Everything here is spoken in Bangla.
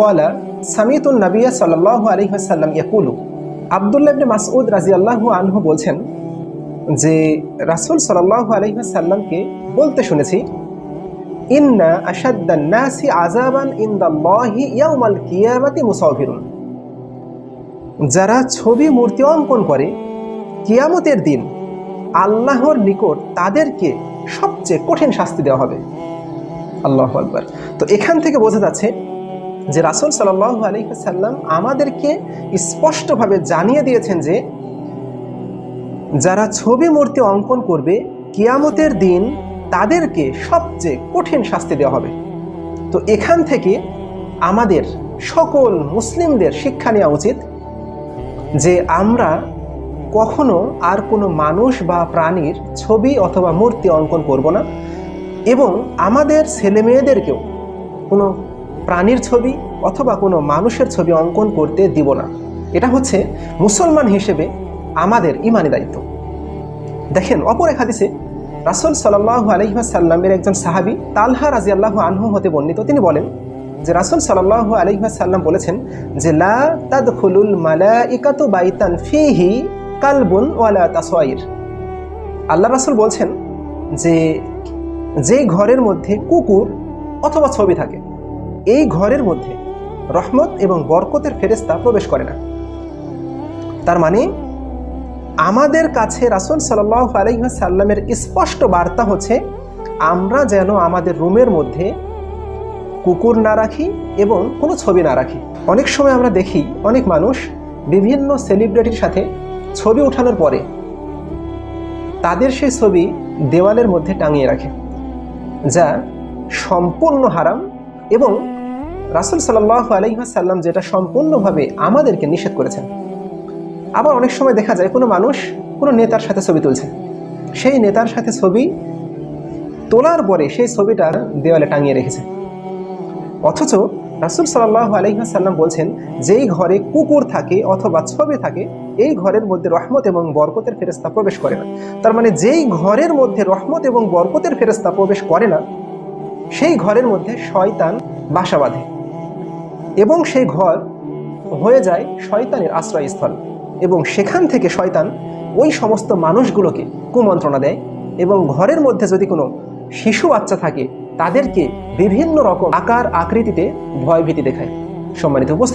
কলা সামিতুন নবিয়া সাল্লাহ সাল্লাম ইয়াকুলু আবদুল্লাহ মাসউদ রাজিয়াল্লাহু আনহু বলছেন যে, রাসূল আলাইহি সাল্লামকে বলতে শুনেছি, ইন্না আশাদ্দান নাসি আযাবান ইনদাল্লাহি ইয়াউমাল কিয়ামাতি মুসাফিরুন যারা ছবি মূর্তি অঙ্কন করে, কিয়ামতের দিন আল্লাহর নিকট তাদেরকে সবচেয়ে কঠিন শাস্তি দেওয়া হবে। আল্লাহ আকবার। তো এখান থেকে বোঝা যাচ্ছে যে রাসুল সাল্লাহ আলহিহাল্লাম আমাদেরকে স্পষ্টভাবে জানিয়ে দিয়েছেন যে, যারা ছবি মূর্তি অঙ্কন করবে, কিয়ামতের দিন তাদেরকে সবচেয়ে কঠিন শাস্তি দেওয়া হবে। তো এখান থেকে আমাদের সকল মুসলিমদের শিক্ষা নেওয়া উচিত যে আমরা কখনো আর কোনো মানুষ বা প্রাণীর ছবি অথবা মূর্তি অঙ্কন করব না এবং আমাদের ছেলে মেয়েদেরকেও কোনো প্রাণীর ছবি অথবা কোনো মানুষের ছবি অঙ্কন করতে দিব না। এটা হচ্ছে মুসলমান হিসেবে আমাদের ইমানি দায়িত্ব। দেখেন, অপর এক হাদিসে রাসুল সাল্লাহ আলহিহাসাল্লামের একজন সাহাবি তালহা রাজি আল্লাহ আনহু হতে বর্ণিত। তিনি বলেন যে রাসুল সাল্লাহ আলহিহাসাল্লাম বলেছেন যে, লা তাদখুলুল মালাইকাতু বাইতান ফিহি কালবুন ওয়ালা তাসওয়াইর। আল্লাহ রাসুল বলছেন যে যেই ঘরের মধ্যে কুকুর অথবা ছবি থাকে এই ঘরের মধ্যে রহমত এবং বরকতের ফেরেস্তা প্রবেশ করে না। তার মানে আমাদের কাছে রাসুল সাল্লাহ আলহিহাসাল্লামের স্পষ্ট বার্তা হচ্ছে, আমরা যেন আমাদের রুমের মধ্যে কুকুর না রাখি এবং কোনো ছবি না রাখি। অনেক সময় আমরা দেখি, অনেক মানুষ বিভিন্ন সেলিব্রিটির সাথে ছবি ওঠানোর পরে তাদের সেই ছবি দেওয়ালের মধ্যে টাঙিয়ে রাখে, যা সম্পূর্ণ হারাম এবং রাসুল সাল্লাহ আলহিহাসাল্লাম যেটা সম্পূর্ণভাবে আমাদেরকে নিষেধ করেছেন। আবার অনেক সময় দেখা যায় কোনো মানুষ কোনো নেতার সাথে ছবি তুলছে সেই নেতার সাথে ছবি তোলার পরে সেই ছবিটা দেওয়ালে টাঙিয়ে রেখেছে অথচ রাসুল সাল্লাহ আলহিহাসাল্লাম বলছেন, যেই ঘরে কুকুর থাকে অথবা ছবি থাকে, এই ঘরের মধ্যে রহমত এবং বরকতের ফেরস্তা প্রবেশ করে না। তার মানে যেই ঘরের মধ্যে রহমত এবং বরকতের ফেরস্তা প্রবেশ করে না, সেই ঘরের মধ্যে শয়তান বাসা বাঁধে। এবং সেই ঘর হয়ে যায় শয়তানের আশ্রয়স্থল। এবং সেখান থেকে শয়তান ওই সমস্ত মানুষগুলোকে কুমন্ত্রণা দেয় এবং ঘরের মধ্যে যদি কোনো শিশু বাচ্চা থাকে, তাদেরকে বিভিন্ন রকম আকার আকৃতিতে ভয়ভীতি দেখায়। সম্মানিত উপস্থিত